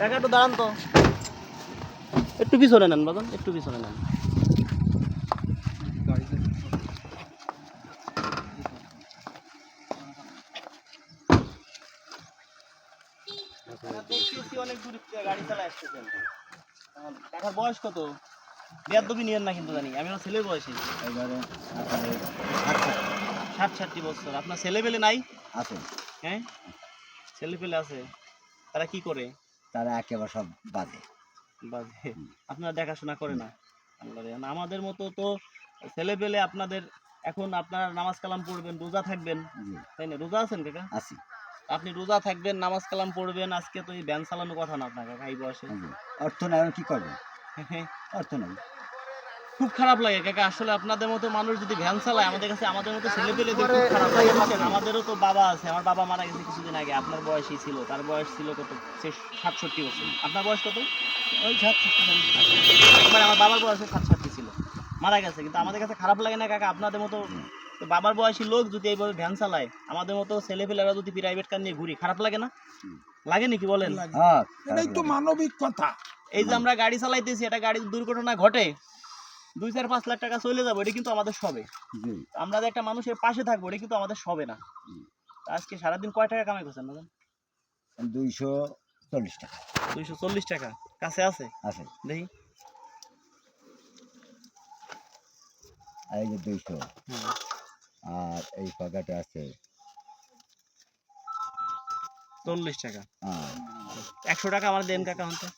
কাকা একটু দাঁড়ান তো। একটু পিছনে নেন বাদন একটু পিছনে নেন। দেখতেছি অনেক দূর গাড়ি চালায় আসতেছেন কাকার বয়স কত? বেয়াদবি নিয়েন না কিন্তু জানি আমি আমার ছেলের বয়সী। এবারে ষাট ষাটটি বছর আপনার ছেলে পেলে নাই? আছে। হ্যাঁ? ছেলে পেলে আছে তারা কি করে? তারা একেবারে সব বাদে বাজে। আপনারা দেখাশোনা করে না। আমাদের মতো তো ছেলে পেলে আপনাদের এখন আপনারা নামাজ কালাম পড়বেন রোজা থাকবেন। তাই না? রোজা আছেন কাকা? আছি। আপনি রোজা থাকবেন নামাজ কালাম পড়বেন আজকে তো এই ব্যান চালানোর কথা না আপনার কাকা এই বয়সে। অর্থ নাই কি করবেন অর্থ নাই। খুব খারাপ লাগে কাকা। আসলে আপনাদের মতো মানুষ যদি ভ্যান চালায় আমাদের কাছে আমাদের মতো ছেলে পেলে খুব খারাপ লাগে। বুঝছেন? আমাদেরও তো বাবা আছে। আমার বাবা মারা গেছে কিছুদিন আগে। আপনার বয়সই ছিল। তার বয়স ছিল কত? সাতষট্টি বছর। আপনার বয়স কত? ওই ছাত্র একবার আমার বাবার বয়সে সাতষট্টি ছিল। মারা গেছে। কিন্তু আমাদের কাছে খারাপ লাগে না কাকা? আপনাদের মতো বাবার বয়সী লোক যদি এইভাবে ভ্যান চালায় আমাদের মতো ছেলেপেলেরা যদি প্রাইভেট কার নিয়ে ঘুরি খারাপ লাগে না? লাগে নাকি বলেন? হ্যাঁ এটাই তো মানবিক কথা। এই যে আমরা গাড়ি চালাইতেছি এটা গাড়ির দুর্ঘটনা ঘটে। দুই চার পাঁচ লাখ টাকা চলে যাব এটা কিন্তু আমাদের সবে। আমরা যে একটা মানুষের পাশে থাকব এটা কিন্তু আমাদের সবে না। আজকে সারাদিন কয় টাকা কামাই করছেন না দুইশো চল্লিশ টাকা। দুইশো চল্লিশ টাকা। কাছে আছে? আছে। দেখি। এই যে দুইশো। আর এই পকেটে আছে চল্লিশ টাকা। হ্যাঁ। একশো টাকা আমার দেন কাকা হতে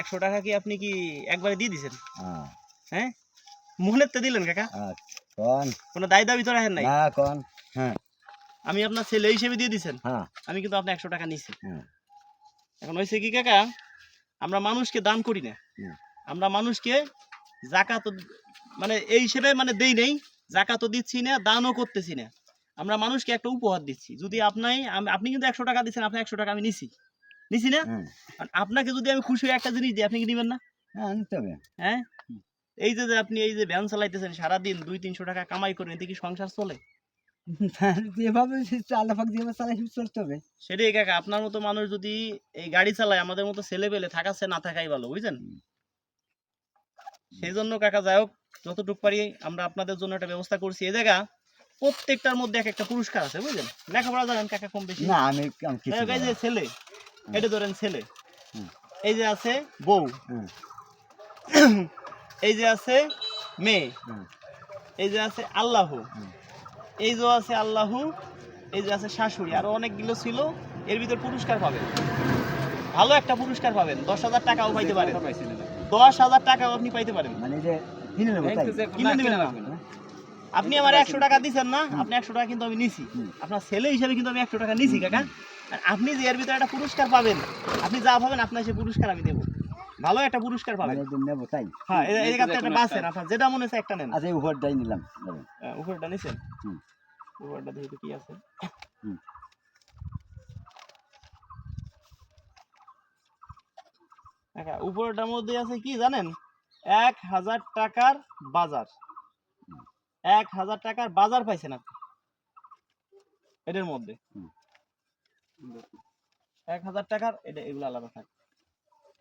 একশো টাকা কি আপনি কি একবারে দিয়ে দিছেন? হ্যাঁ। হ্যাঁ? তো দিলেন কাকা? কন? কোনো দায় দাবি তো রাখেন নাই? না কন? হ্যাঁ। আমি আপনার ছেলে হিসেবে দিয়ে দিছেন। হ্যাঁ। আমি কিন্তু আপনি একশো টাকা নিছি। হ্যাঁ। এখন হয়েছে কি কাকা আমরা মানুষকে দান করি না। আমরা মানুষকে জাকাত মানে এই হিসেবে মানে দেই নেই জাকাতও দিচ্ছি না দানও করতেছি না। আমরা মানুষকে একটা উপহার দিচ্ছি। যদি আপনি আপনি কিন্তু একশো টাকা দিচ্ছেন আপনি একশো টাকা আমি নিছি। নিছি না? হ্যাঁ। আপনাকে যদি আমি খুশি হয়ে একটা জিনিস দিই আপনি কি নেবেন না? হ্যাঁ নিতে হবে। হ্যাঁ? এই যে আপনি এই যে ভ্যান চালাইতেছেন সারাদিন দুই তিনশো টাকা কামাই করেন এতে কি সংসার চলে? যেভাবে আল্লাহাক যেভাবে চালাই চলতে হবে। সেটাই কাকা আপনার মতো মানুষ যদি এই গাড়ি চালায় আমাদের মতো ছেলে পেলে থাকাচ্ছে না থাকাই ভালো বুঝছেন? সেই জন্য কাকা যাই হোক যতটুক পারি আমরা আপনাদের জন্য একটা ব্যবস্থা করছি। এই জায়গা প্রত্যেকটার মধ্যে এক একটা পুরস্কার আছে বুঝলেন? লেখাপড়া জানেন কাকা কম বেশি? না আমি। ছেলে এটা ধরেন ছেলে। এই যে আছে বউ। এই যে আছে মেয়ে। এই যে আছে আল্লাহ। এই যে আছে আল্লাহ এই যে আছে শাশুড়ি। আরও অনেকগুলো ছিল এর ভিতর পুরস্কার পাবেন। ভালো একটা পুরস্কার পাবেন। দশ হাজার টাকাও পাইতে পারেন। দশ হাজার টাকাও আপনি পাইতে পারেন। মানে যে কিনে নেব তাই? কিনে নেবেন আপনি। আমার একশো টাকা দিচ্ছেন না আপনি একশো টাকা কিন্তু আমি নিছি। আপনার ছেলে হিসেবে কিন্তু আমি একশো টাকা নিছি কাকা। আর আপনি যে এর ভিতরে একটা পুরস্কার পাবেন আপনি যা পাবেন আপনার সে পুরস্কার আমি দেবো। ভালো একটা পুরস্কার পাবেন। নেব তাই? হ্যাঁ এই- এই একটা বাসেন আপনার যেটা মনে হচ্ছে একটা নেন। আচ্ছা এই উপরটাই নিলাম। আহ, উপরটা নিছেন? হুম। উপরটা দেখি কি আছে। উপরটার মধ্যে আছে কি জানেন? এক হাজার টাকার বাজার। এক হাজার টাকার বাজার পাইছেন আপনি। এটার মধ্যে। এক হাজার টাকার এটা এগুলো আলাদা থাকে।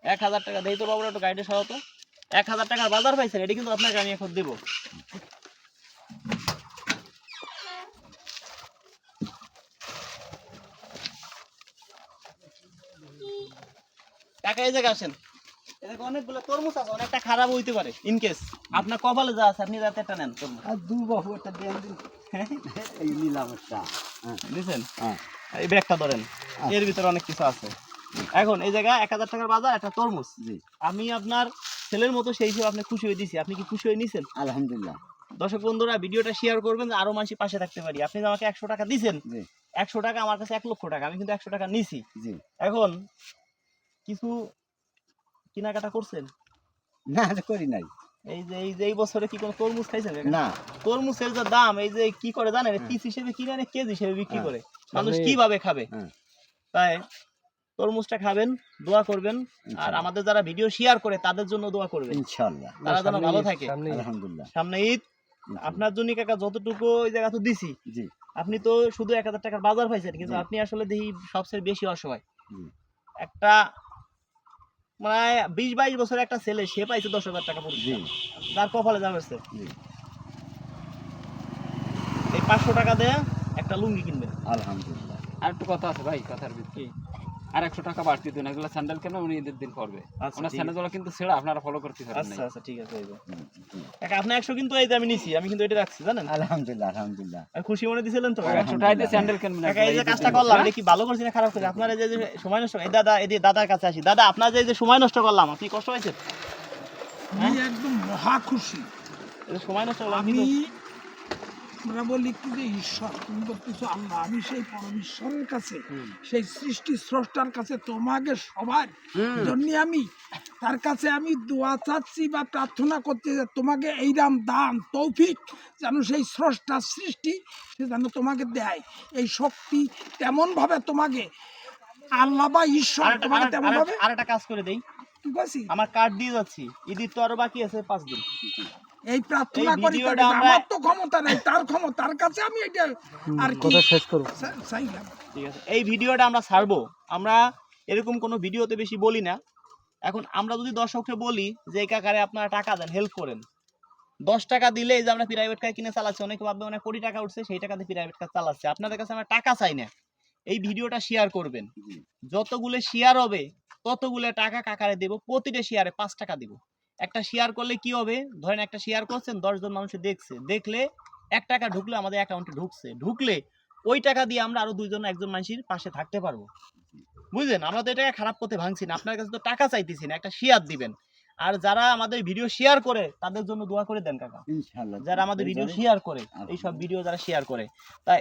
এক হাজার টাকা দেই তো বাবুরা একটু গাইডে সরাতো এক হাজার টাকার বাজার পাইছেন এটা কিন্তু আপনাকে আমি এখন দেবো। টাকা এই জায়গায় আসেন। এদিকে অনেকগুলো তরমুজ আছে অনেকটা খারাপ হইতে পারে ইন কেস আপনার কপালে যা আছে আপনি যাতে একটা নেন আর দু বাহু একটা দেন দিন। এই নিলাম একটা বুঝছেন এই ব্যাগটা ধরেন এর ভিতরে অনেক কিছু আছে। এখন এই জায়গায় এক হাজার টাকার বাজার একটা তরমুজ। জি। আমি আপনার ছেলের মতো সেই হিসেবে আপনি খুশি হয়ে দিছি। আপনি কি খুশি হয়ে নিছেন? আলহামদুলিল্লাহ। দর্শক বন্ধুরা ভিডিওটা শেয়ার করবেন আরও মানুষের পাশে থাকতে পারি। আপনি আমাকে একশো টাকা দিছেন জি। একশো টাকা আমার কাছে এক লক্ষ টাকা আমি কিন্তু একশো টাকা নিছি। জি। এখন কিছু কেনাকাটা করছেন? না করি নাই। এই যে এই যে এই বছরে কি কোনো তরমুজ খাইছেন? না। তরমুজের যে দাম এই যে কি করে জানেন। পিস হিসেবে কিনে আনে কেজি হিসেবে বিক্রি হ্যাঁ। করে। মানুষ কীভাবে খাবে? হ্যাঁ। তাই তরমুজটা খাবেন দোয়া করবেন আর আমাদের যারা ভিডিও শেয়ার করে তাদের জন্য দোয়া করবেন। ইনশাআল্লাহ তারা যেন ভালো থাকে। আলহামদুলিল্লাহ। সামনে ঈদ আপনার জন্য কাকা যতটুকু ওই জায়গা তো দিছি। জি। আপনি তো শুধু এক হাজার টাকার বাজার পাইছেন কিন্তু আপনি আসলে দেখি সবচেয়ে বেশি অসহায়। একটা মানে বিশ বাইশ বছরের একটা ছেলে সে পাইছে দশ হাজার টাকা জি। তার কপালে জানাচ্ছে জি। এই পাঁচশো টাকা দিয়ে একটা লুঙ্গি কিনবে। আলহামদুলিল্লাহ। আর একটু কথা আছে ভাই কথার ভিত্তি। আর একশো টাকা বাড়তি দিন এগুলো স্যান্ডেল কেন উনি ঈদের দিন করবে? আচ্ছা, ওনার স্যান্ডেল কিন্তু ছেড়ে আপনারা ফলো করতে পারেন আচ্ছা আচ্ছা ঠিক আছে। কাকা আপনি একশো কিন্তু এই যে আমি নিছি আমি কিন্তু এটা রাখছি জানেন? আলহামদুলিল্লাহ আলহামদুলিল্লাহ। আর খুশি মনে দিছিলেন তো? একশো টাকা দিয়ে স্যান্ডেল কিনবেন কাকা এই যে কাজটা করলাম এটা কি ভালো করছি না খারাপ করছি আপনার এই যে যে সময় নষ্ট এই দাদা এই দাদার কাছে আসি। দাদা আপনার যে এই যে সময় নষ্ট করলাম আপনি কষ্ট হয়েছে আমি একদম মহা খুশি। এই সময় নষ্ট করলাম আমি আমরা বলি কি যে ঈশ্বর তুমি বলতেছো আল্লাহ আমি সেই পরম ঈশ্বরের কাছে সেই সৃষ্টি স্রষ্টার কাছে তোমাকে সবার জন্য আমি তার কাছে আমি দোয়া চাচ্ছি বা প্রার্থনা করতে যে তোমাকে এইরাম দান তৌফিক যেন সেই স্রষ্টা সৃষ্টি সে যেন তোমাকে দেয়। এই শক্তি তেমনভাবে তোমাকে আল্লাহ বা ঈশ্বর তোমাকে তেমনভাবে আরেকটা- আরেকটা কাজ করে দেই। ঠিক আছে আমার কার্ড দিয়ে যাচ্ছি। ঈদের তো আরও বাকি আছে পাঁচ দিন। এই প্রার্থনা করি। আমরা- তো ক্ষমতা নেই তার ক্ষমতা তার কাছে আমি এটা আর কি শেষ করব। ঠিক আছে এই ভিডিওটা আমরা ছাড়বো। আমরা এরকম কোনো ভিডিওতে বেশি বলি না। এখন আমরা যদি দর্শককে বলি যে এই কাকারে আপনারা টাকা দেন হেল্প করেন। দশ টাকা দিলে এই যে আমরা প্রাইভেট কার কিনে চালাচ্ছি অনেকে ভাববে অনেক কোটি টাকা উঠছে সেই টাকাতে প্রাইভেট কার চালাচ্ছে। আপনাদের কাছে আমরা টাকা চাই না। এই ভিডিওটা শেয়ার করবেন। যতগুলো শেয়ার হবে ততগুলো টাকা কাকারে দেব প্রতিটা শেয়ারে পাঁচ টাকা দিব। একটা শেয়ার করলে কি হবে? ধরেন একটা শেয়ার করছেন দশজন মানুষ দেখছে। দেখলে এক টাকা ঢুকলে আমাদের অ্যাকাউন্টে ঢুকছে। ঢুকলে ওই টাকা দিয়ে আমরা আরও দুইজন, একজন মানুষের পাশে থাকতে পারব। বুঝলেন? আমরা তো এটাকে খারাপ করতে ভাঙছি না। আপনার কাছে তো টাকা চাইতেছি না, একটা শেয়ার দিবেন। আর যারা আমাদের ভিডিও শেয়ার করে তাদের জন্য দোয়া করে দেন কাকা। ইনশাআল্লাহ। যারা আমাদের ভিডিও শেয়ার করে এইসব ভিডিও যারা শেয়ার করে তাই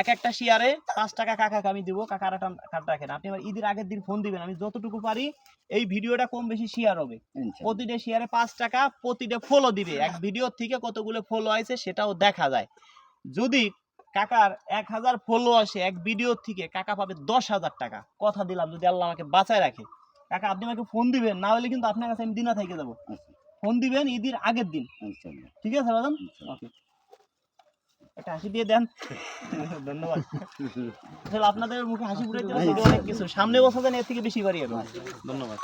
এক একটা শেয়ারে পাঁচ টাকা কাকাকে আমি দিব কাকা আর কার্ড রাখেন। আপনি আমার ঈদের আগের দিন ফোন দিবেন আমি যতটুকু পারি এই ভিডিওটা কম বেশি শেয়ার হবে। প্রতিটা শেয়ারে পাঁচ টাকা প্রতিটা ফলো দিবে। এক ভিডিও থেকে কতগুলো ফলো আছে সেটাও দেখা যায়। যদি কাকার এক হাজার ফলো আসে এক ভিডিও থেকে কাকা পাবে দশ হাজার টাকা। কথা দিলাম যদি আল্লাহ আমাকে বাঁচায় রাখে। কাকা আপনি আমাকে ফোন দিবেন না হলে কিন্তু আপনার কাছে আমি দিনা থেকে যাব আচ্ছা, ফোন দিবেন ঈদের আগের দিন। ঠিক আছে বাদাম? ওকে একটা হাসি দিয়ে দেন। ধন্যবাদ। আসলে আপনাদের মুখে হাসি ফুটাইতে অনেক কিছু। সামনে বছর দেন এর থেকে বেশি বাড়ি ধন্যবাদ।